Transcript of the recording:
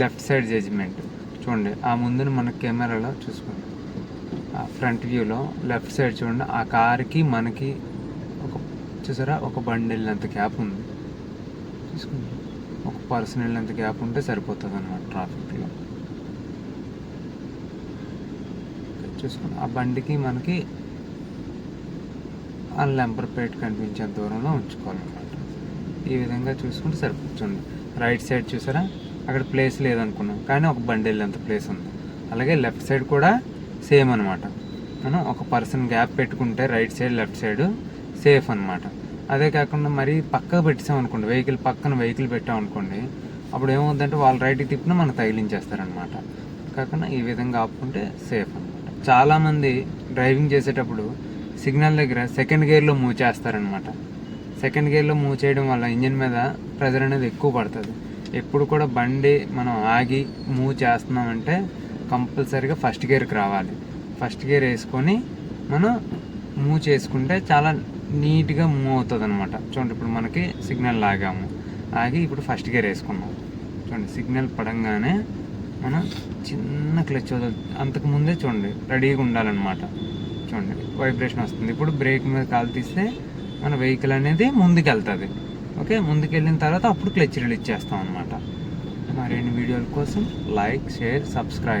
Left side judgement. చూడండి ఆ ముందున మన కెమెరాలో చూసుకోండి. ఆ ఫ్రంట్ వ్యూలో లెఫ్ట్ సైడ్ చూడండి ఆ కార్కి మనకి ఒక చూసారా? ఒక బండి వెళ్ళినంత గ్యాప్ ఉంది. చూసుకోండి. ఒక పర్సన్ వెళ్ళినంత గ్యాప్ ఉంటే సరిపోతుంది అనమాట ట్రాఫిక్లో చూసుకోండి ఆ బండికి మనకి ఆ లెంపర్ ప్లేట్ కనిపించే దూరంలో ఉంచుకోవాలన్నమాట. ఈ విధంగా చూసుకుంటే సరిపోతుంది. రైట్ సైడ్ చూసారా? అక్కడ ప్లేస్ లేదనుకున్నాం. కానీ ఒక బండి వెళ్ళేంత ప్లేస్ ఉంది. అలాగే లెఫ్ట్ సైడ్ కూడా సేమ్ అనమాట మనం ఒక పర్సన్ గ్యాప్ పెట్టుకుంటే right side left side safe అనమాట అదే కాకుండా మరి పక్కకు పెట్టాం అనుకోండి వెహికల్ పక్కన వెహికల్ పెట్టాం అనుకోండి అప్పుడు ఏమవుతుందంటే వాళ్ళు రైట్కి తిప్పినా మనం తగిలించేస్తారనమాట కాకుండా ఈ విధంగా ఆపుకుంటే సేఫ్ అనమాట చాలామంది డ్రైవింగ్ చేసేటప్పుడు సిగ్నల్ దగ్గర సెకండ్ గేర్లో మూవ్ చేస్తారనమాట సెకండ్ గేర్లో మూవ్ చేయడం వల్ల ఇంజిన్ మీద ప్రెజర్ అనేది ఎక్కువ పడుతుంది. ఎప్పుడు కూడా బండి మనం ఆగి మూవ్ చేస్తున్నామంటే కంపల్సరీగా ఫస్ట్ గేర్కి రావాలి. ఫస్ట్ గేర్ వేసుకొని మనం మూవ్ చేసుకుంటే చాలా నీట్గా మూవ్ అవుతుంది అనమాట చూడండి ఇప్పుడు మనకి సిగ్నల్ లాగాము. ఆగి ఇప్పుడు ఫస్ట్ గేర్ వేసుకున్నాం. చూడండి సిగ్నల్ పడంగానే మనం చిన్న క్లచ్ అంతకు ముందే చూడండి రెడీగా ఉండాలన్నమాట. చూడండి వైబ్రేషన్ వస్తుంది. ఇప్పుడు బ్రేక్ మీద కాలు తీస్తే మన వెహికల్ అనేది ముందుకు వెళ్తుంది ఓకే ముందుకెళ్ళిన తర్వాత అప్పుడు క్లచ్ రిలీజ్ చేస్తాం అనమాట మరిన్ని వీడియోల కోసం లైక్ షేర్ సబ్స్క్రైబ్.